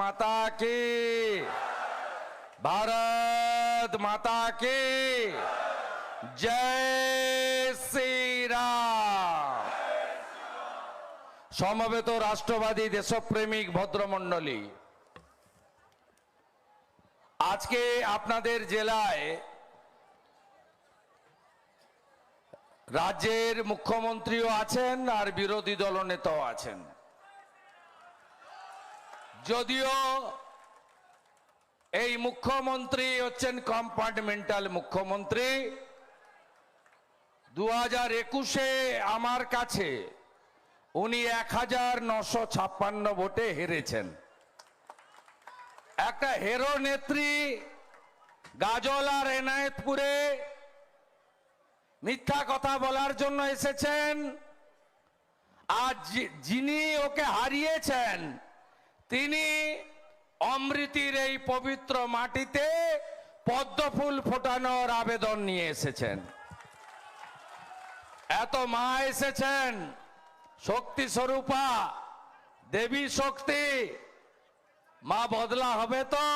মাতা কি ভারত মাতা কি জয় শ্রীরাম সমবেত রাষ্ট্রবাদী দেশপ্রেমিক ভদ্রমণ্ডলী আজকে আপনাদের জেলায় রাজ্যের মুখ্যমন্ত্রীও আছেন আর বিরোধী দলনেতাও আছেন। যদিও এই মুখ্যমন্ত্রী হচ্ছেন কম্পার্টমেন্টাল মুখ্যমন্ত্রী দু হাজার একুশে আমার কাছে উনি এক হাজার নশো ছাপ্পান্ন ভোটে হেরেছেন। একটা হেরো নেত্রী গাজল আর এনায়েতপুরে মিথ্যা কথা বলার জন্য এসেছেন। আর যিনি ওকে হারিয়েছেন তিনি অমৃতির এই পবিত্র মাটিতে পদ্মফুল ফোটানোর আবেদন নিয়ে এসেছেন। এত মা এসেছেন, শক্তি স্বরূপা, দেবী শক্তি, মা বদলা হবে তো?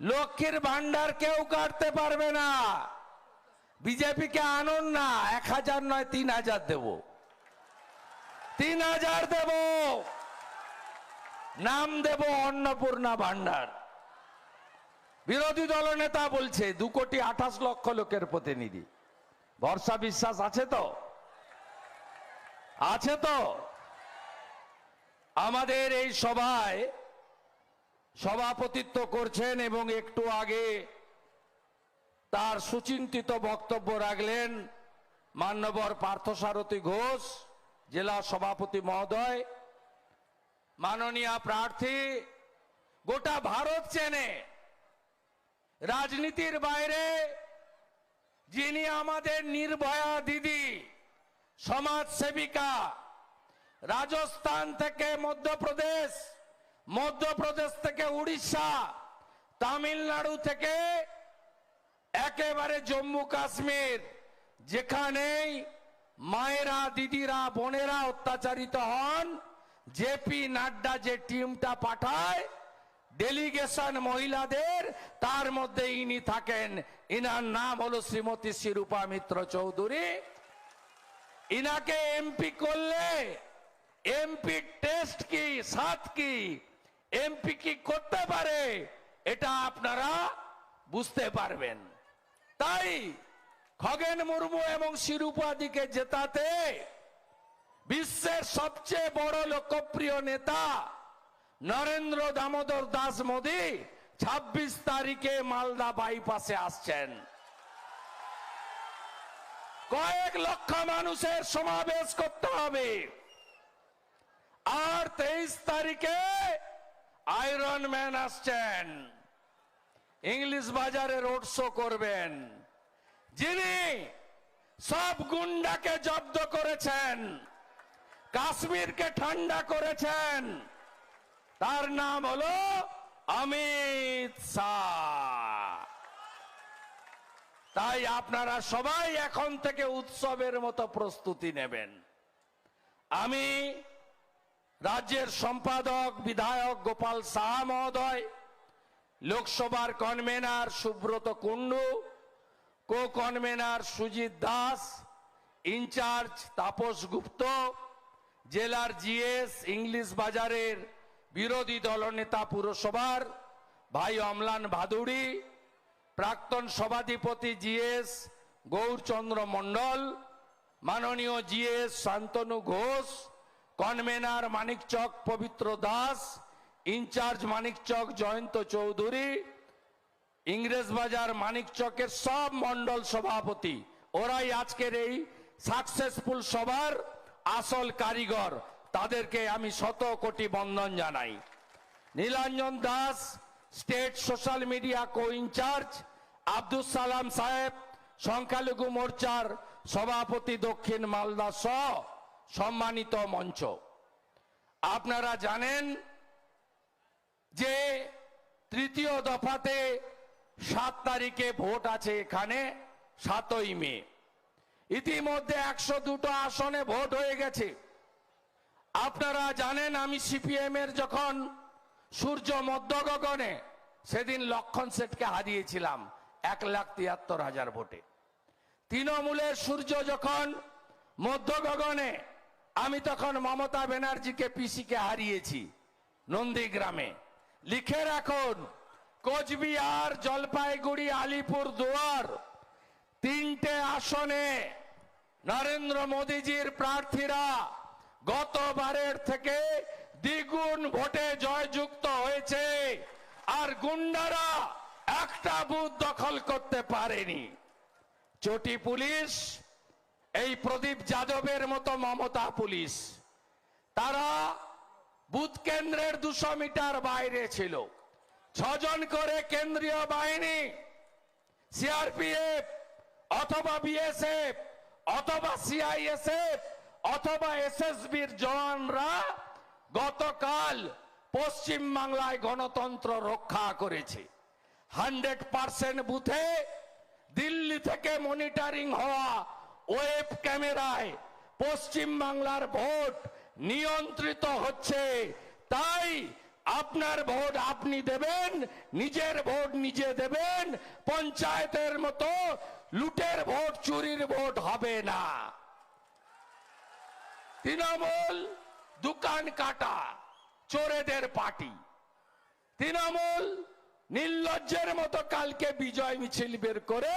লক্ষ্মীর ভান্ডার কেউ কাটতে পারবে না। বিজেপিকে আনুন না, এক হাজার নয়, তিন হাজার দেব। তিন হাজার দেব। নাম দেব অন্নপূর্ণা ভান্ডার। বিরোধী দল নেতা বলছে, দু কোটি আঠাশ লক্ষ লোকের প্রতিনিধি। ভরসা বিশ্বাস আছে তো? আছে তো? আমাদের এই সভায় সভাপতিত্ব করছেন এবং একটু আগে তার সুচিন্তিত বক্তব্য রাখলেন মান্যবর পার্থসারথী ঘোষ, জেলা সভাপতি মহোদয়। মাননীয় প্রার্থী, গোটা ভারত চেনে রাজনীতির বাইরে যিনি আমাদের নির্ভয়া দিদি সমাজ সেবিকা রাজস্থান থেকে মধ্যপ্রদেশ মধ্যপ্রদেশ থেকে উড়িষ্যা, তামিলনাড়ু থেকে একেবারে জম্মু কাশ্মীর, যেখানেই মায়েরা, দিদিরা, বোনেরা অত্যাচারিত হন জেপি নাড্ডা যে টিমটা পাঠায় ডেলিগেশন মহিলাদের, তার মধ্যে ইনি থাকেন। ইনার নাম হলো শ্রীমতী শিরূপা মিত্র চৌধুরী। ইনাকে এমপি করলে, এমপি টেস্ট কি সাত কি, এমপি কি করতে পারে, এটা আপনারা বুঝতে পারবেন। তাই খগেন মুর্মু এবং শিরূপাদিকে জেতাতে বিশ্বের সবচেয়ে বড় লোকপ্রিয় নেতা নরেন্দ্র দামোদর দাস মোদী ২৬ তারিখে মালদা বাইপাসে আসছেন। কয়েক লক্ষ মানুষের সমাবেশ করতে হবে। আর তেইশ তারিখে আয়রন ম্যান আসছেন। ইংলিশ বাজারে রোড শো করবেন। যিনি সব গুন্ডাকে জব্দ করেছেন। কাশ্মীরকে ঠান্ডা করেছেন। তার নাম হলো অমিত শাহ। তাই আপনারা সবাই এখন থেকে উৎসবের মতো প্রস্তুতি নেবেন। আমি রাজ্যের সম্পাদক বিধায়ক গোপাল শাহ মহোদয়, লোকসভার convener Subrata Kundu co convener Sujit Das, in charge Tapas Gupta জেলার জিএস ইংলিশ বাজারের বিরোধী দলনেতা পুরসভার ভাই অমলান ভাদুড়ি, প্রাক্তন সভাধিপতি জিএস গৌরচন্দ্র মণ্ডল, মাননীয় GS Santanu Ghosh, convener Manikchak Pabitra Das, in charge Manikchak Jayanta Chowdhury, Ingrej Bazar মানিকচকের সব মন্ডল সভাপতি। ওরাই আজকের এই সাকসেসফুল সভার আসল কারিগর, তাদেরকে আমি শত কোটি বন্ধন জানাই। Nilanjan Das, state social media co in charge Abdul Salam সাহেব, সংখ্যালঘু মোর্চার সভাপতি দক্ষিণ মালদা সহ সম্মানিত মঞ্চ। আপনারা জানেন যে তৃতীয় দফাতে সাত তারিখে ভোট আছে এখানে, সাতই মে। ইতিমধ্যে একশো দুটো আসনে ভোট হয়ে গেছে। আপনারা জানেন আমি সিপিএম এর যখন সূর্য মধ্য গগনে সেদিন লক্ষণ সেটকে হারিয়েছিলাম এক লাখ তিয়াত্তর হাজার ভোটে। তৃণমূলের সূর্য যখন মধ্য গগনে আমি তখন মমতা ব্যানার্জিকে পিসিকে হারিয়েছি নন্দীগ্রামে। লিখে রাখুন, কোচবিহার, জলপাইগুড়ি আলিপুর দুয়ার তিনটে আসনে নরেন্দ্র মোদীজির প্রার্থীরা গতবারের থেকে দ্বিগুণ ভোটে জয়যুক্ত হয়েছে। আর গুন্ডারা একটা বুথ দখল করতে পারেনি। চটি পুলিশ, এই প্রদীপ যাদবের মতো মমতা পুলিশ, তারা বুথ কেন্দ্রের দুশো মিটার বাইরে ছিল। ছজন করে কেন্দ্রীয় বাহিনী, সিআরপিএফ অথবা বিএসএফ, অথবা সিআইএসএফ, অথবা এসএসবির জওয়ানরা গতকাল পশ্চিম বাংলায় গণতন্ত্র রক্ষা করেছে। হান্ড্রেড পার্সেন্ট বুথে দিল্লি থেকে মনিটরিং হওয়া ওয়েব ক্যামেরায় পশ্চিম বাংলার ভোট নিয়ন্ত্রিত হচ্ছে। তাই আপনার ভোট আপনি দেবেন, নিজের ভোট নিজে দেবেন, পঞ্চায়েতের মতো লুটের ভোট, চুরির ভোট হবে না। তৃণমূল দোকান কাটা, চোরেদের পার্টি। তৃণমূল নির্লজ্জের মতো কালকে বিজয় মিছিল বের করে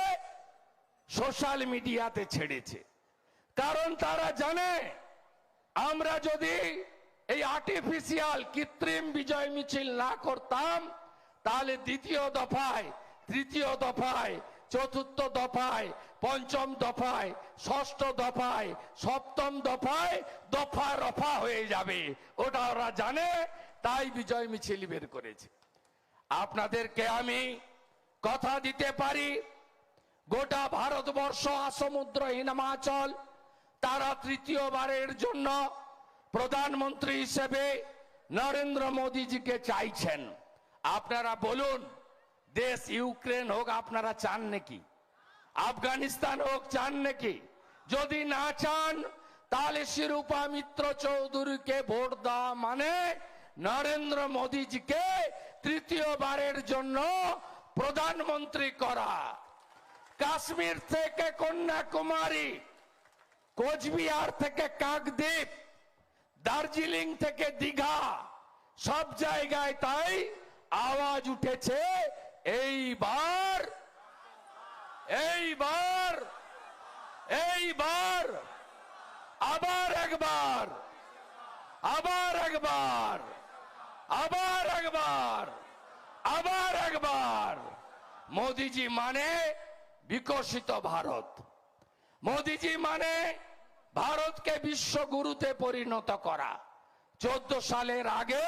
সোশ্যাল মিডিয়াতে ছেড়েছে। কারণ তারা জানে, আমরা যদি এই আর্টিফিশিয়াল কৃত্রিম বিজয় মিছিল না করতাম, তাহলে দ্বিতীয় দফায়, তৃতীয় দফায় চতুর্থ দফায়, পঞ্চম দফায়, ষষ্ঠ দফায়, সপ্তম দফায় দফা রফা হয়ে যাবে। ওটা ওরা জানে, তাই বিজয় মিছিল বের করেছে। আপনাদেরকে আমি কথা দিতে পারি, গোটা ভারতবর্ষ আসমুদ্র হিমাচল তারা তৃতীয়বারের জন্য প্রধানমন্ত্রী হিসেবে নরেন্দ্র মোদীজিকে চাইছেন। আপনারা বলুন দেশ ইউক্রেন হোক, আপনারা চান নাকি? আফগানিস্তান হোক, চান নাকি? যদি না চান, তাহলে শিরূপা মিত্র চৌধুরীকে ভোট দেওয়া মানে নরেন্দ্র মোদীজিকে তৃতীয়বারের জন্য প্রধানমন্ত্রী করা। কাশ্মীর থেকে কন্যাকুমারী, কোচবিহার থেকে কাকদ্বীপ, দার্জিলিং থেকে দীঘা, সব জায়গায় তাই আওয়াজ উঠেছে এইবার এইবার এইবার, আবার একবার আবার একবার আবার একবার আবার একবার। মোদিজি মানে বিকশিত ভারত। মোদিজি মানে ভারতকে বিশ্বগুরুতে পরিণত করা। চোদ্দ সালের আগে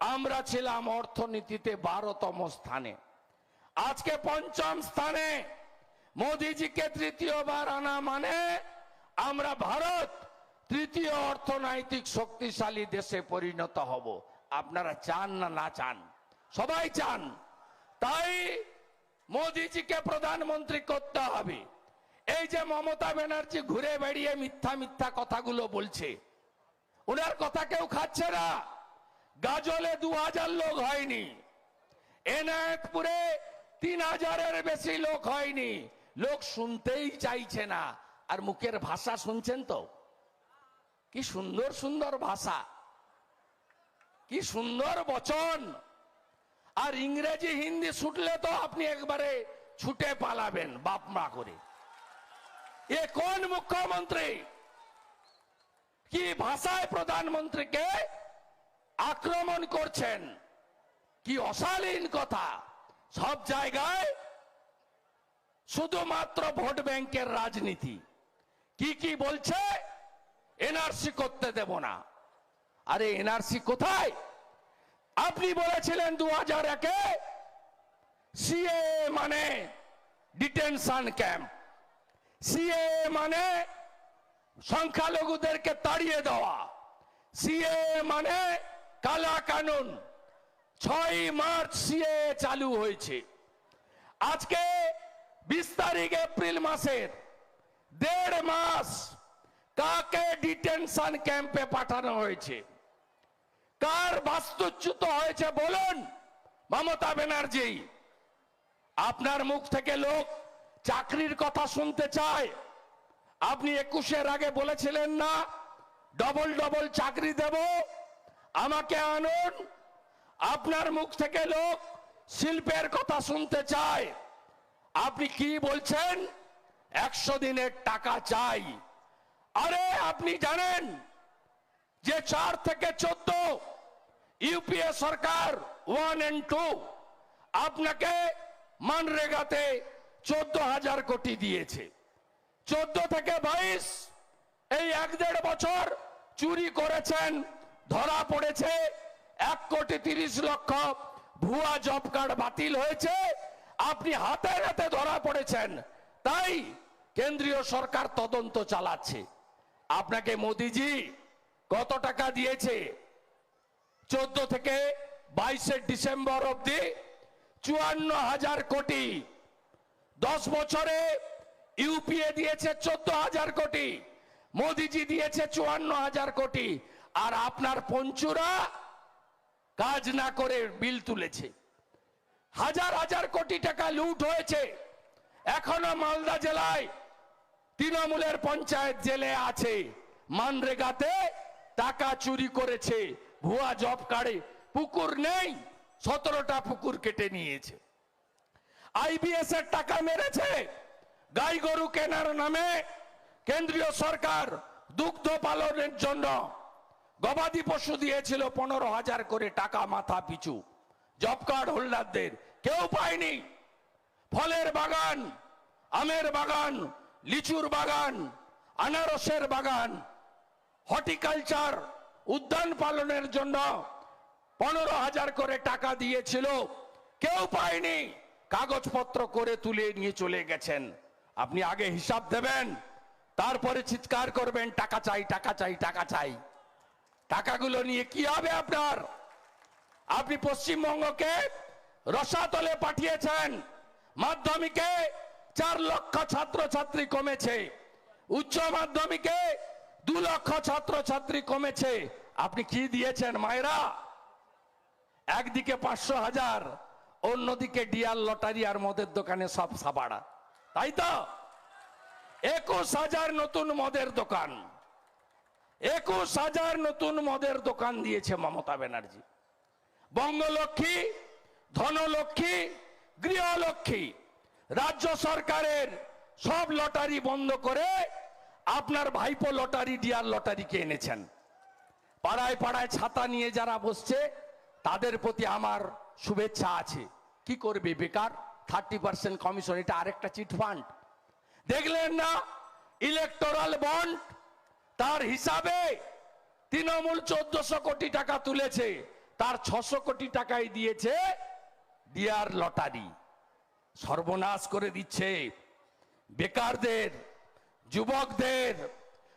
আমরা ছিলাম অর্থনীতিতে বারোতম স্থানে। আজকে পঞ্চম স্থানে। মোদিজিকে তৃতীয়বার আনা মানে আমরা ভারত তৃতীয় অর্থনৈতিক শক্তিশালী দেশে পরিণত হব। আপনারা চান না না চান? সবাই চান। তাই মোদিজিকে প্রধানমন্ত্রী করতে হবে। এই যে মমতা ব্যানার্জি ঘুরে বেড়িয়ে মিথ্যা মিথ্যা কথাগুলো বলছে ওনার কথা কেউ খাচ্ছে না। গাজলে দু হাজার লোক হয়নি। এনায়তপুরে তিন হাজারের বেশি লোক হয়নি। লোক শুনতেই চাইছে না। আর মুখের ভাষা শুনছেন তো? কি সুন্দর সুন্দর ভাষা। কি সুন্দর বচন। আর ইংরেজি, হিন্দি ছুটলে তো আপনি একবারে ছুটে পালাবেন, বাপ মা করে। এ কোন মুখ্যমন্ত্রী? কি ভাষায় প্রধানমন্ত্রীকে আক্রমণ করছেন। কি অশালীন কথা। সব জায়গায় শুধুমাত্র ভোট ব্যাংকের রাজনীতি। কি কি বলছে, এনআরসি করতে দেব না। আরে, এনআরসি কোথায়? আপনি বলেছিলেন দু হাজার একে সিএ মানে ডিটেনশন ক্যাম্প। সিএ মানে সংখ্যালঘুদেরকে তাড়িয়ে দেওয়া। সিএ মানে কালা কানুন ছয় মার্চ সিএ চালু হয়েছে। আজকে বিশ তারিখ এপ্রিল মাসের দেড় মাস কাকে ডিটেনশন ক্যাম্পে পাঠানো হয়েছে? কার বাস্তুচ্যুত হয়েছে বলুন? মমতা ব্যানার্জি। আপনার মুখ থেকে লোক চাকরির কথা শুনতে চায়। আপনি একুশের আগে বলেছিলেন না ডবল ডবল চাকরি দেব আমাকে আনুন। আপনার মুখ থেকে লোক শিল্পের কথা শুনতে চায়। আপনি কি বলছেন? একশো দিনের টাকা চাই। আরে, আপনি জানেন যে চার থেকে চোদ্দ ইউপিএ সরকার ওয়ান এন্ড টু আপনাকে মানরেগাতে চোদ্দ হাজার কোটি দিয়েছে। চোদ্দ থেকে বাইশ এই এক দেড় বছর চুরি করেছেন ধরা পড়েছে। এক কোটি তিরিশ লক্ষ ভুয়া জব কার্ড বাতিল হয়েছে। আপনি হাতে হাতে ধরা পড়েছেন। তাই কেন্দ্রীয় সরকার তদন্ত চালাচ্ছে। আপনাকে মোদিজি কত টাকা দিয়েছে? চোদ্দ থেকে বাইশে ডিসেম্বর অবধি চুয়ান্ন হাজার কোটি। দশ বছরে ইউপিএ দিয়েছে চোদ্দ হাজার কোটি। মোদিজি দিয়েছে চুয়ান্ন হাজার কোটি। আর আপনার পঞ্চুরা কাজ না করে বিল তুলেছে। হাজার হাজার কোটি টাকা লুট হয়েছে। এখনও মালদা জেলায় তৃণমূলের পঞ্চায়েত জেলে আছে। মানরেগাতে টাকা চুরি করেছে। ভুয়া জব কার্ডে পুকুর নেই, সতেরোটা পুকুর কেটে নিয়েছে। আইবিএস এর টাকা মেরেছে। গাই গরু কেনার নামে কেন্দ্রীয় সরকার দুগ্ধ পালনের জন্য গবাদি পশু দিয়েছিল পনেরো হাজার করে টাকা মাথা পিছু। জব কার্ড হোল্ডারদের কেউ পায়নি। ফলের বাগান, আমের বাগান, লিচুর বাগান, আনারসের বাগান, হর্টিকালচার উদ্যান পালনের জন্য পনেরো হাজার করে টাকা দিয়েছিল। কেউ পায়নি। কাগজপত্র করে তুলে নিয়ে চলে গেছেন। আপনি আগে হিসাব দেবেন, তারপরে চিৎকার করবেন, টাকা চাই টাকা চাই টাকা চাই। টাকাগুলো নিয়ে কি হবে আপনার? আপনি পশ্চিমবঙ্গকে রসাতলে পাঠিয়েছেন। মাধ্যমিকে চার লক্ষ ছাত্রছাত্রী কমেছে। উচ্চ মাধ্যমিকে দু লক্ষ ছাত্রছাত্রী কমেছে। আপনি কি দিয়েছেন মায়েরা? একদিকে পাঁচশো হাজার, অন্যদিকে ডিয়ার লটারি আর মদের দোকানে সব সাবাড়া। তাই তো? একুশ হাজার নতুন মদের দোকান। একুশ হাজার নতুন মদের দোকান দিয়েছে মমতা ব্যানার্জি। বঙ্গলক্ষ্মী, ধনলক্ষ্মী, গৃহলক্ষ্মী, রাজ্য সরকারের সব লটারি বন্ধ করে আপনার ভাইপো লটারি, ডিয়ার লটারিকে এনেছেন। পাড়ায় পাড়ায় ছাতা নিয়ে যারা বসছে, তাদের প্রতি আমার শুভেচ্ছা আছে। কি করবে বেকার? থার্টি পার্সেন্ট কমিশন এটা আরেকটা চিট ফান্ড দেখলেন না? ইলেকটোরাল বন্ড তার হিসাবে তৃণমূল চোদ্দশো কোটি টাকা তুলেছে, তার ছশো কোটি টাকাই দিয়েছে ডিয়ার লটারি। সর্বনাশ করে দিচ্ছে। বেকারদের, যুবকদের,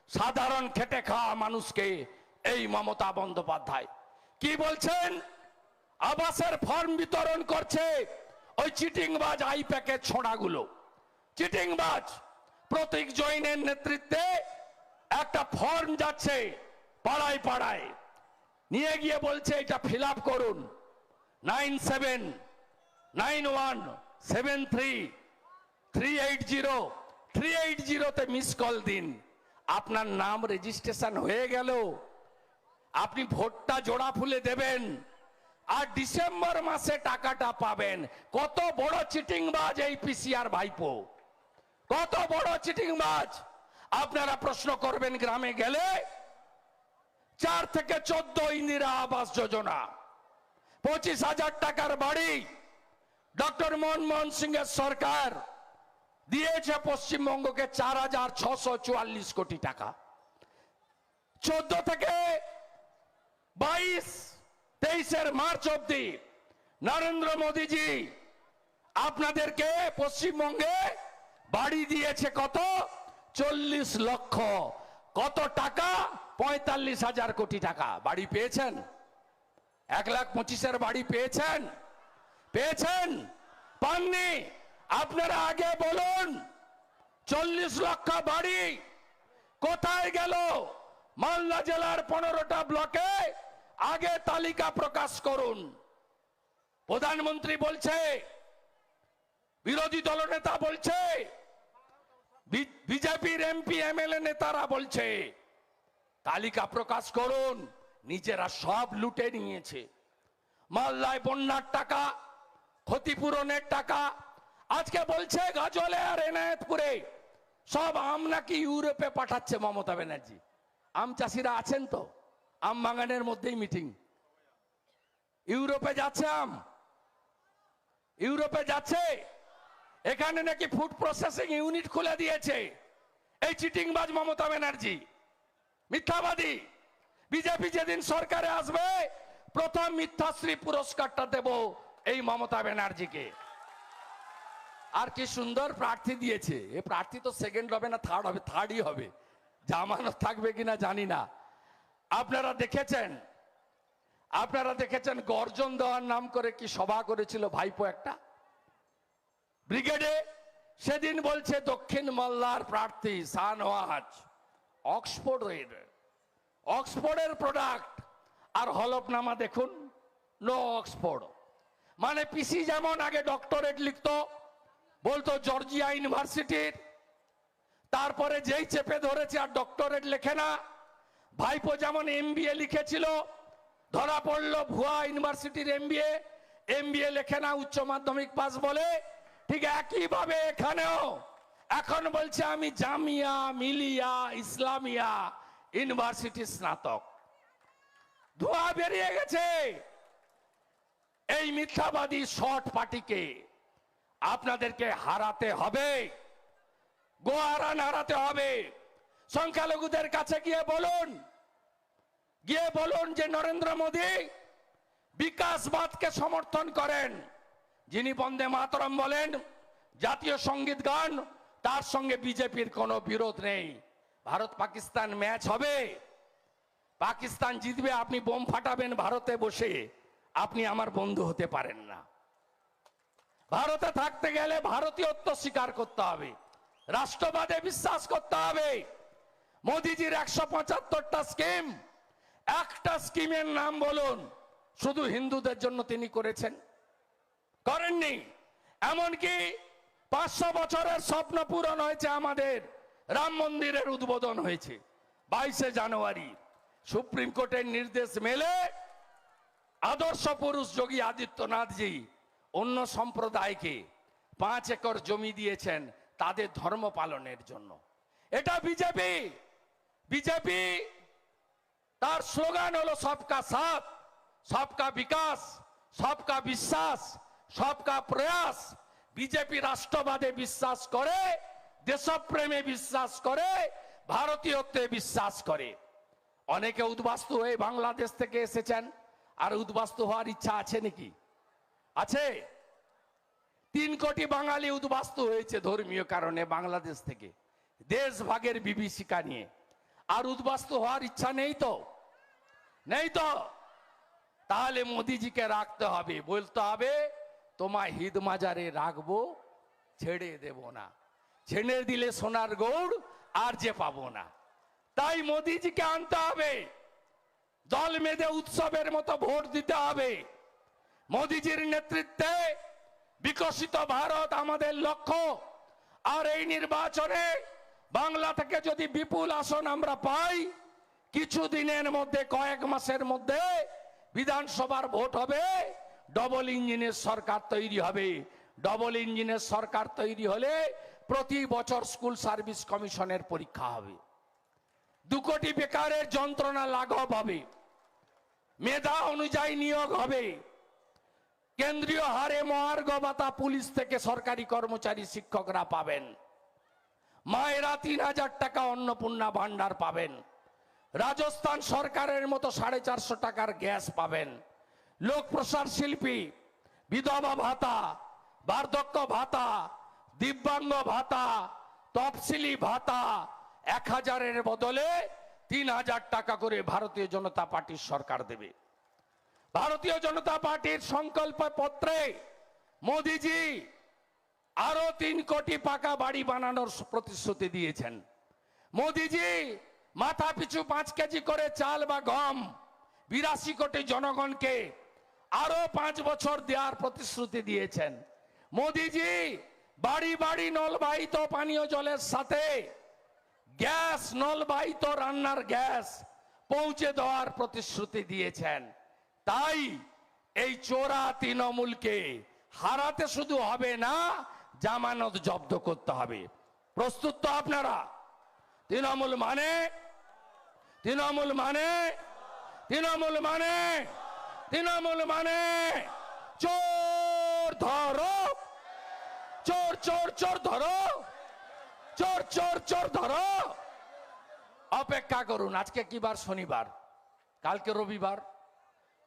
সাধারণ খেটে খাওয়া মানুষকে এই মমতা বন্দ্যোপাধ্যায়। কি বলছেন? আবাসের ফর্ম বিতরণ করছে ওই চিটিংবাজ আই প্যাকেট ছোড়াগুলো। চিটিংবাজ, প্রতীক জৈনের নেতৃত্বে একটা ফর্ম যাচ্ছে, পাড়ায় পাড়ায়। নিয়ে গিয়ে বলছে, এটা ফিল করুন। Nine seven nine one seven three three eight zero three eight জিরোতে মিস কল দিন। আপনার নাম রেজিস্ট্রেশন হয়ে গেল। আপনি ভোটটা জোড়া ফুলে দেবেন। আর ডিসেম্বর মাসে টাকাটা পাবেন। কত বড় চিটিংবাজ এই পিসিআর ভাইপো। কত বড় চিটিংবাজ। আপনারা প্রশ্ন করবেন গ্রামে গেলে? চার থেকে চোদ্দ ইন্দিরা আবাস যোজনা, পঁচিশ হাজার টাকার বাড়ি। ডক্টর মনমোহন সিং এর সরকার দিয়েছে পশ্চিমবঙ্গকে চার হাজার ছশো চুয়াল্লিশ কোটি টাকা। চোদ্দ থেকে বাইশ, তেইশের মার্চ অব্দি নরেন্দ্র মোদীজি আপনাদেরকে পশ্চিমবঙ্গে বাড়ি দিয়েছে কত? চল্লিশ লক্ষ। কত টাকা? পঁয়তাল্লিশ হাজার কোটি টাকা। বাড়ি পেয়েছেন? এক লাখ পঁচিশের বাড়ি পেয়েছেন? পেয়েছেন? পাননি? আপনারা আগে বলুন। চল্লিশ লক্ষ বাড়ি কোথায় গেল? মালদা জেলার পনেরোটা ব্লকে আগে তালিকা প্রকাশ করুন। প্রধানমন্ত্রী বলছে, বিরোধী দলনেতা বলছে বিজেপির এমপি, এমএলএ নেতারা বলছে, তালিকা প্রকাশ করুন, নিজেরা সব লুটে নিয়েছে। মালদায় বন্যার টাকা, ক্ষতিপূরণের টাকা, আজকে বলছে গাজলে আর এনায়েতপুরে, সব আম নাকি ইউরোপে পাঠাচ্ছে মমতা ব্যানার্জি। আম চাষিরা আছেন তো? আম বাগানের মধ্যেই মিটিং। ইউরোপে যাচ্ছে আম। ইউরোপে যাচ্ছে এখানে নাকি ফুড প্রসেসিং ইউনিট খুলে দিয়েছে। এই চিটিংবাজ মমতা ব্যানার্জি, মিথ্যাবাদী। বিজেপি যেদিন সরকারে আসবে, প্রথম মিথ্যাশ্রী পুরস্কারটা দেব এই মমতা ব্যানার্জিকে। আর কি সুন্দর প্রার্থী দিয়েছে। এ প্রার্থী তো সেকেন্ড হবে না থার্ড হবে থার্ডই হবে। জামানত থাকবে কিনা জানি না। আপনারা দেখেছেন আপনারা দেখেছেন গর্জন দেওয়ার নাম করে কি সভা করেছিল ভাইপো একটা? ব্রিগেডে সেদিন বলছে দক্ষিণ মাল্লার প্রার্থী সানওয়াজ অক্সফোর্ডের অক্সফোর্ডের প্রোডাক্ট আর হলফনামা দেখুন নো অক্সফোর্ড মানে পিসি যেমন আগে ডক্টরেট লিখত, বলতো জর্জিয়া ইউনিভার্সিটির তারপরে যেই চেপে ধরেছে আর ডক্টরেট লেখে না, ভাইপো যেমন এমবিএ লিখেছিল, ধরা পড়ল ভুয়া ইউনিভার্সিটির এমবিএ এমবিএ লেখে না উচ্চ মাধ্যমিক পাস বলে ঠিক একইভাবে এখানেও এখন বলছে আমি জামিয়া, মিলিয়া, ইসলামিয়া, ইউনিভার্সিটি স্নাতক। ধোঁয়া বেরিয়ে গেছে। এই মিথ্যাবাদী শর্ট পার্টিকে আপনাদেরকে হারাতে হবে গোয়ারান হারাতে হবে। সংখ্যালঘুদের কাছে গিয়ে বলুন গিয়ে বলুন যে নরেন্দ্র মোদী বিকাশবাদকে সমর্থন করেন। যিনি বন্দে মাতরম বলেন, জাতীয় সংগীত গান, তার সঙ্গে বিজেপির কোনো বিরোধ নেই। ভারত পাকিস্তান ম্যাচ হবে। পাকিস্তান জিতবে, আপনি বোম ফাটাবেন ভারতে বসে। আপনি আমার বন্ধু হতে পারেন না। ভারতে থাকতে গেলে ভারতীয়ত্ব স্বীকার করতে হবে। রাষ্ট্রবাদে বিশ্বাস করতে হবে। মোদিজির একশো পঁচাত্তরটা স্কিম। একটা স্কিমের নাম বলুন। শুধু হিন্দুদের জন্য তিনি করেছেন। করেননি। এমনকি পাঁচশো বছরের স্বপ্ন পূরণ হয়েছে আমাদের। রাম মন্দিরের উদ্বোধন হয়েছে বাইশে জানুয়ারি। সুপ্রিম কোর্টের নির্দেশ মেলে আদর্শ পুরুষ যোগী আদিত্যনাথজি অন্য সম্প্রদায়কে পাঁচ একর জমি দিয়েছেন তাদের ধর্ম পালনের জন্য। এটা বিজেপি। বিজেপি তার স্লোগান হলো, সবকা সাথ, সবকা বিকাশ, সবকা বিশ্বাস। সবকা প্রয়াস। বিজেপি রাষ্ট্রবাদে বিশ্বাস করে, দেশপ্রেমে বিশ্বাস করে, ভারতীয়ত্বে বিশ্বাস করে। অনেকে উদ্বাস্তু হয়ে বাংলাদেশ থেকে এসেছেন, আর উদ্বাস্তু হওয়ার ইচ্ছা আছে নাকি? আছে। তিন কোটি বাঙালি উদ্বাস্তু হয়েছে ধর্মীয় কারণে বাংলাদেশ থেকে দেশ ভাগের বিভীষিকা নিয়ে। আর উদ্বাস্তু হওয়ার ইচ্ছা নেই তো? নেই তো? তাহলে মোদিজিকে রাখতে হবে, বলতে হবে তোমায় হিদ মাজারে রাখব, ছেড়ে দেব না। ছেড়ে দিলে সোনার গৌড় আর যে পাবো না। তাই মোদিজিকে আনতে হবে। দল মেধে উৎসবের মতো ভোট দিতে হবে। মোদিজির নেতৃত্বে বিকশিত ভারত আমাদের লক্ষ্য। আর এই নির্বাচনে বাংলা থেকে যদি বিপুল আসন আমরা পাই, কিছু দিনের মধ্যে, কয়েক মাসের মধ্যে বিধানসভার ভোট হবে। ডবল ইঞ্জিনের সরকার তৈরি হবে। ডবল ইঞ্জিনের সরকার তৈরি হলে প্রতি বছর স্কুল সার্ভিস কমিশনের পরীক্ষা হবে। দু কোটি বেকারের যন্ত্রণা লাঘব হবে। মেধা অনুযায়ী নিয়োগ হবে। কেন্দ্রীয় হারে মহার্ঘ ভাতা পুলিশ থেকে সরকারি কর্মচারী শিক্ষকরা পাবেন। মায়েরা তিন হাজার টাকা অন্নপূর্ণা ভান্ডার পাবেন। রাজস্থান সরকারের মতো সাড়ে চারশো টাকার গ্যাস পাবেন। লোক প্রসার শিল্পী, বিধবা ভাতা, বার্ধক্য ভাতা, দিব্যাঙ্গ ভাতা, তফসিলি ভাতা, এক হাজারের বদলে তিন হাজার টাকা করে ভারতীয় জনতা পার্টির সরকার দেবে। ভারতীয় জনতা পার্টির সংকল্প পত্রে মোদিজি আরও তিন কোটি পাকা বাড়ি বানানোর প্রতিশ্রুতি দিয়েছেন। মোদিজি মাথা পিছু পাঁচ কেজি করে চাল বা গম বিরাশি কোটি জনগণকে আরও পাঁচ বছর দেওয়ার প্রতিশ্রুতি দিয়েছেন। মোদিজি, বাড়ি বাড়ি নলবাহিত পানীয় জলের সাথে গ্যাস, নলবাহিত রান্নার গ্যাস পৌঁছে দেওয়ার প্রতিশ্রুতি দিয়েছেন। তাই এই চোরা তৃণমূলকে হারাতে শুধু হবে না, জামানত জব্দ করতে হবে। প্রস্তুত তো আপনারা? তৃণমূল মানে? তৃণমূল মানে? তৃণমূল মানে? তৃণমূল মানে চোর ধরো। চোর চোর চোর ধরো। চোর চোর চোর ধরো। অপেক্ষা করুন, আজকে কি বার? শনিবার। কালকে রবিবার।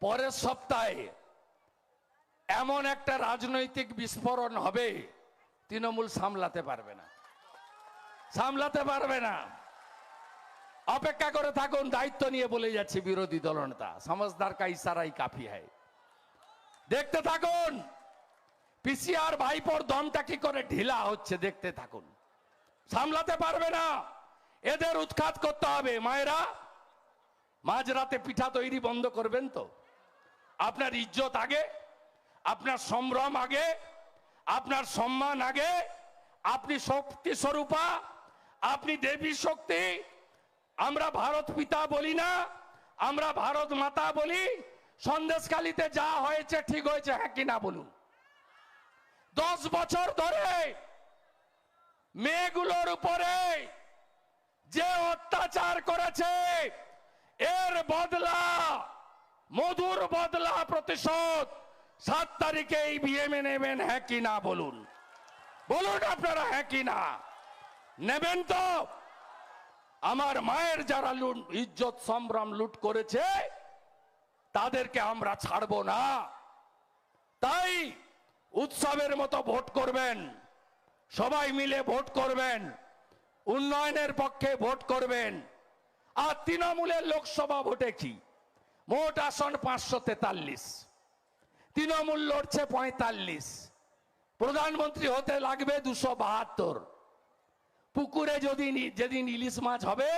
পরের সপ্তাহে এমন একটা রাজনৈতিক বিস্ফোরণ হবে, তৃণমূল সামলাতে পারবে না। সামলাতে পারবে না। অপেক্ষা করে থাকুন, দায়িত্ব নিয়ে বলে যাচ্ছে বিরোধী দলনেতা সমজদার কা ইশারাই কাফি হয় দেখতে থাকুন, পিসিআর ভাইপোর দমটা কি করে ঢিলা হচ্ছে দেখতে থাকুন। সামলাতে পারবে না। এদের উৎখাত করতে হবে। মায়েরা, মাঝরাতে পিঠা তৈরি বন্ধ করবেন তো। আপনার ইজ্জত আগে, আপনার সম্ভ্রম আগে, আপনার সম্মান আগে, আপনি শক্তি স্বরূপা আপনি দেবী শক্তি আমরা ভারত পিতা বলি না, আমরা ভারত মাতা বলি সন্দেশকালীতে যা হয়েছে ঠিক হয়েছে হ্যাঁ কিনা বলুন? দশ বছর ধরে মেয়েগুলোর উপরে যে অত্যাচার করেছে, এর বদলা, মধুর বদলা প্রতিশোধ সাত তারিখে এই বিএমএ নেবেন হ্যাঁ কি না বলুন? বলুন আপনারা হ্যাঁ কি না? নেবেন তো? আমার মায়ের যারা ইজ্জত, সম্ভ্রম লুট করেছে, তাদেরকে আমরা ছাড়বো না। তাই উৎসবের মতো ভোট করবেন, সবাই মিলে ভোট করবেন, উন্নয়নের পক্ষে ভোট করবেন। আর তৃণমূলের লোকসভা ভোটে কি? মোট আসন পাঁচশো তেতাল্লিশ। তৃণমূল লড়ছে পঁয়তাল্লিশ। প্রধানমন্ত্রী হতে লাগবে দুশো বাহাত্তর। পুকুরে যদি যেদিন ইলিশ মাছ হবে,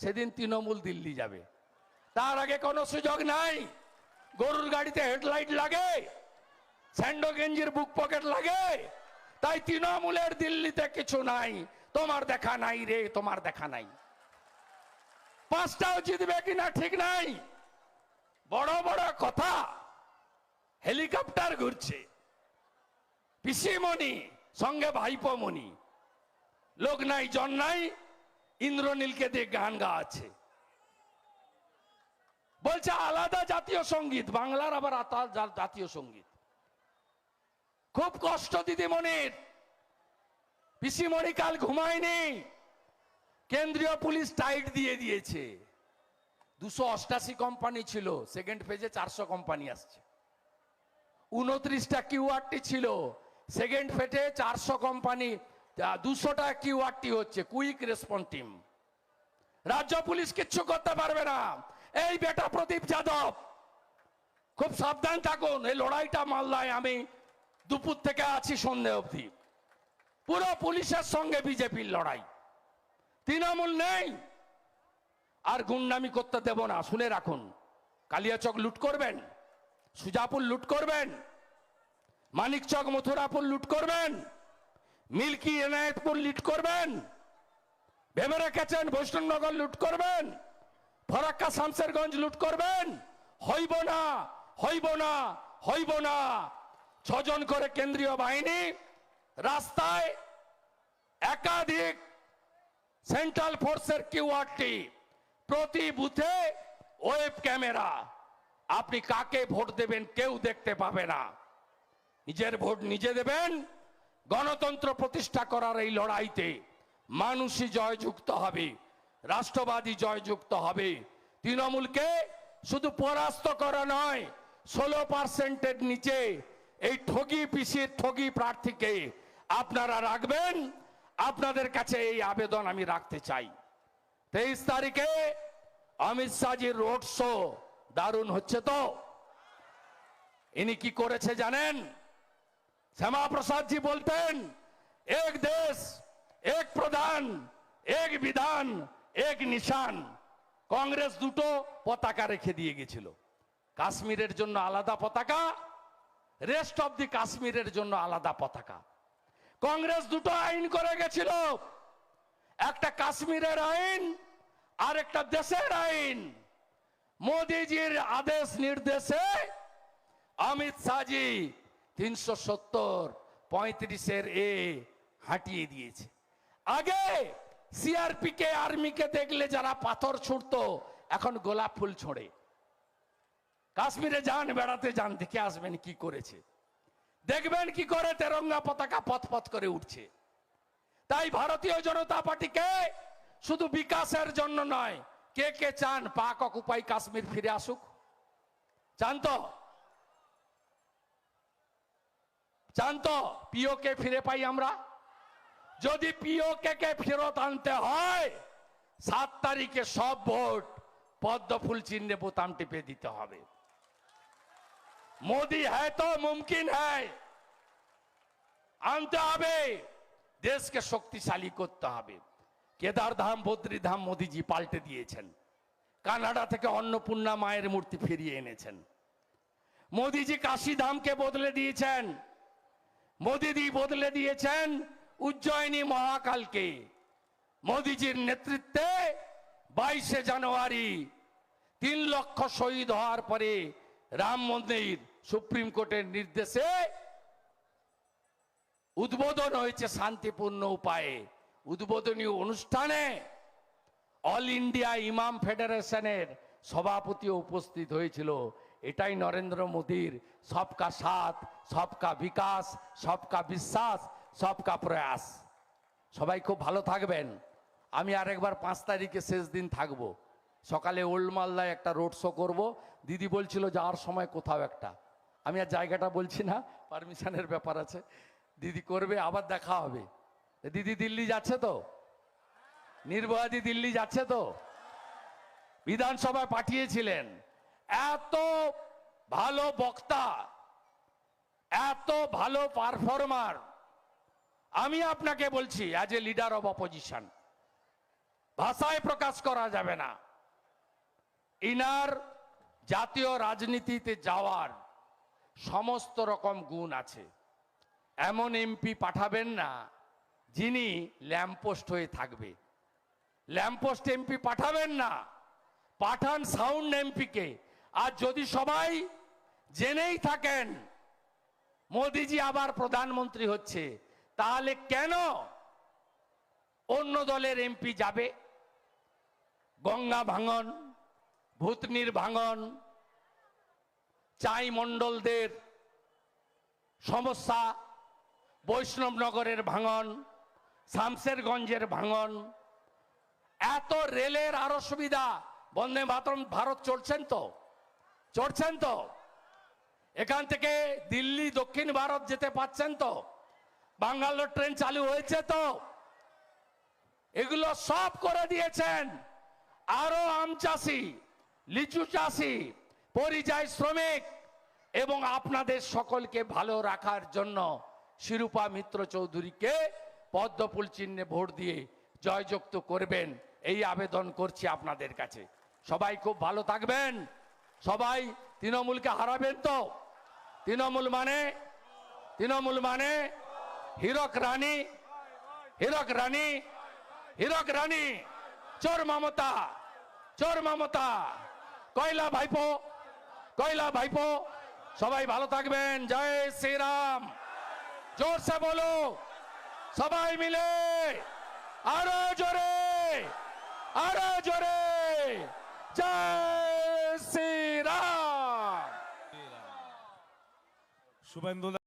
সেদিন তৃণমূল দিল্লি যাবে। তার আগে কোনো সুযোগ নাই। গরুর গাড়িতে হেডলাইট লাগে, স্যান্ডো গেঞ্জির বুক পকেট লাগে, তাই তৃণমূলের দিল্লিতে কিছু নাই। তোমার দেখা নাই রে, তোমার দেখা নাই। পাঁচটাও জিতবে কিনা ঠিক নাই। বড় বড় কথা, হেলিকপ্টার ঘুরছে। পিসিমণি, সঙ্গে ভাইপমণি লোক নাই, জন নাই, ইন্দ্রনীলকে দিয়ে গান গাচ্ছে বলছে, আলাদা জাতীয় সংগীত, বাংলার আবার জাতীয় সংগীত। খুব কষ্ট দিদি দিদিমণির। পিসিমণি কাল ঘুমায়নি। কেন্দ্রীয় পুলিশ টাইট দিয়ে দিয়েছে। দুশো অষ্টাশি কোম্পানি ছিল, সেকেন্ড ফেজে চারশো কোম্পানি আসছে। উনত্রিশটা কিউআরটি ছিল, সেকেন্ড ফেটে চারশো কোম্পানি দুশোটা কিউআরটি হচ্ছে, কুইক রেসপন্স টিম। রাজ্য পুলিশ কিচ্ছু করতে পারবে না। এই বেটা প্রদীপ যাদব, খুব সাবধান থাকুন, এই লড়াইটা মালদায় আমি দুপুর থেকে আছি সন্ধে অবধি। পুরো পুলিশের সঙ্গে বিজেপির লড়াই। তৃণমূল নেই, আর গুন্ডামি করতে দেব না, শুনে রাখুন। কালিয়াচক লুট করবেন, সুজাপুর লুট করবেন, মানিকচক মথুরাপুর লুট করবেন। মিল্কি এনায়েতপুর লুট করবেন। ভেবে রেখেছেন বৈষ্ণবনগর লুট করবেন। ফরাক্কা শামসেরগঞ্জ লুট করবেন। হইব না হইব না হইব না। ছজন করে কেন্দ্রীয় বাহিনী রাস্তায় একাধিক সেন্ট্রাল ফোর্সের কিউআরটি প্রতি বুথে ওয়েব ক্যামেরা আপনি কাকে ভোট দেবেন কেউ দেখতে পাবে না। নিজের ভোট নিজে দেবেন। গণতন্ত্র প্রতিষ্ঠা করার এই লড়াইতে মানুষই জয়যুক্ত হবে, রাষ্ট্রবাদী জয়যুক্ত হবে। তৃণমূলকে শুধু পরাস্ত করা নয়, ষোলো পার্সেন্টের নিচে এই ঠগি পিসির ঠগি প্রার্থীকে আপনারা রাখবেন, আপনাদের কাছে এই আবেদন আমি রাখতে চাই। তেইশ তারিখে অমিত শাহজির রোড শো দারুণ হচ্ছে তো? ইনি কি করেছে জানেন? শ্যামা প্রসাদ জি বলতেন, এক দেশ, এক প্রধান, এক বিধান, এক নিশান। কংগ্রেস দুটো পতাকা রেখে দিয়ে গেছিল। কাশ্মীরের জন্য আলাদা পতাকা রেস্ট অফ দি কাশ্মীরের জন্য আলাদা পতাকা। কংগ্রেস দুটো আইন করে গেছিল, একটা কাশ্মীরের আইন, আর একটা দেশের আইন। মোদিজির আদেশ নির্দেশে অমিত শাহজি তিনশো সত্তর পঁয়ত্রিশের এ হাঁটিয়ে দিয়েছে। আগে সিআরপি কে আর্মিকে দেখলে যারা পাথর ছুটতো এখন গোলাপ ফুল ছোড়ে। কাশ্মীরে যান, বেড়াতে যান, দেখে আসবেন কি করেছে। দেখবেন কি করে তেরঙ্গা পতাকা পথ করে উঠছে। তাই ভারতীয় জনতা পার্টিকে শুধু বিকাশের জন্য নয়, কে কে চান, পাক অকুপাই কাশ্মীর ফিরে আসুক। চান তো চান তো পিওকে ফিরে পাই আমরা? যদি পিওকে কে ফেরত আনতে হয়, সাত তারিখে সব ভোট পদ্ম ফুল চিহ্নে বোতাম টিপে দিতে হবে। মোদি হ্যায় তো, মুমকিন হ্যায়। আনতে হবে, দেশকে শক্তিশালী করতে হবে। কেদার ধাম বদ্রী ধাম মোদিজি পাল্টে দিয়েছেন। কানাডা থেকে অন্নপূর্ণা মায়ের মূর্তি ফিরিয়ে এনেছেন। মোদিজি কাশী ধামকে বদলে দিয়েছেন। মোদিজি বদলে দিয়েছেন উজ্জয়িনী মহাকালকে। মোদিজির নেতৃত্বে বাইশে জানুয়ারি তিন লক্ষ শহীদ হওয়ার পরে রাম মন্দির সুপ্রিম কোর্টের নির্দেশে উদ্বোধন হয়েছে শান্তিপূর্ণ উপায়ে। উদ্বোধনী অনুষ্ঠানে অল ইন্ডিয়া ইমাম ফেডারেশনের সভাপতি উপস্থিত হয়েছিল। এটাই নরেন্দ্র মোদীর সবকা সাথ সবকা বিকাশ, সবকা বিশ্বাস, সবকা প্রয়াস। সবাই খুব ভালো থাকবেন। আমি আরেকবার পাঁচ তারিখে শেষ দিন থাকব। সকালে ওল্ড মালদায় একটা রোড শো করব। দিদি বলছিল, যাওয়ার সময় কোথাও একটা। আমি আর জায়গাটা বলছি না, পারমিশনের ব্যাপার আছে। দিদি করবে, আবার দেখা হবে। দিদি দিল্লি যাচ্ছে তো? নির্ভয়াদি দিল্লি যাচ্ছে তো? বিধানসভায় পাঠিয়েছিলেন। এত ভালো বক্তা। এত ভালো পারফর্মার আমি আপনাকে বলছি as a leader of opposition ভাষায় প্রকাশ করা যাবে না। ইনার জাতীয় রাজনীতিতে যাওয়ার সমস্ত রকম গুণ আছে। এমন এমপি পাঠাবেন না, যিনি ল্যাম্পোস্ট হয়ে থাকবে। ল্যাম্পোস্ট এমপি পাঠাবেন না, পাঠান সাউন্ড এমপিকে আর যদি সবাই জেনেই থাকেন মোদিজি আবার প্রধানমন্ত্রী হচ্ছে, তাহলে কেন অন্য দলের এমপি যাবে? গঙ্গা ভাঙন, ভূতনির ভাঙন, চাই মণ্ডলদের সমস্যা, বৈষ্ণবনগরের ভাঙন শামসেরগঞ্জের ভাঙন, এত রেলের আরও সুবিধা বন্দে মাতরম, ভারত চড়ছেন তো? চড়ছেন তো? এখান থেকে দিল্লি, দক্ষিণ ভারত যেতে পাচ্ছেন তো? বাঙ্গালোর ট্রেন চালু হয়েছে তো? এগুলো সব করে দিয়েছেন আরও আম চাষি, লিচু চাষি, পরিযায়ী শ্রমিক এবং আপনাদের সকলকে ভালো রাখার জন্য শিরূপা মিত্র চৌধুরীকে পদ্মফুল চিহ্নে ভোট দিয়ে জয়যুক্ত করবেন। এই আবেদন করছি আপনাদের কাছে। সবাই খুব ভালো থাকবেন। সবাই তৃণমূলকে হারাবেন তো? তৃণমূল মানে? তৃণমূল মানে হীরক রানী। হীরক রানী। হীরক রানী। চোর মমতা। চোর মমতা। কয়লা ভাইপো। কয়লা ভাইপো। সবাই ভালো থাকবেন। জয় শ্রীরাম। জোরসে বলো। সবাই মিলে। আরও জোরে। আরও জোরে। জয় শ্রীরাম শুভেন্দু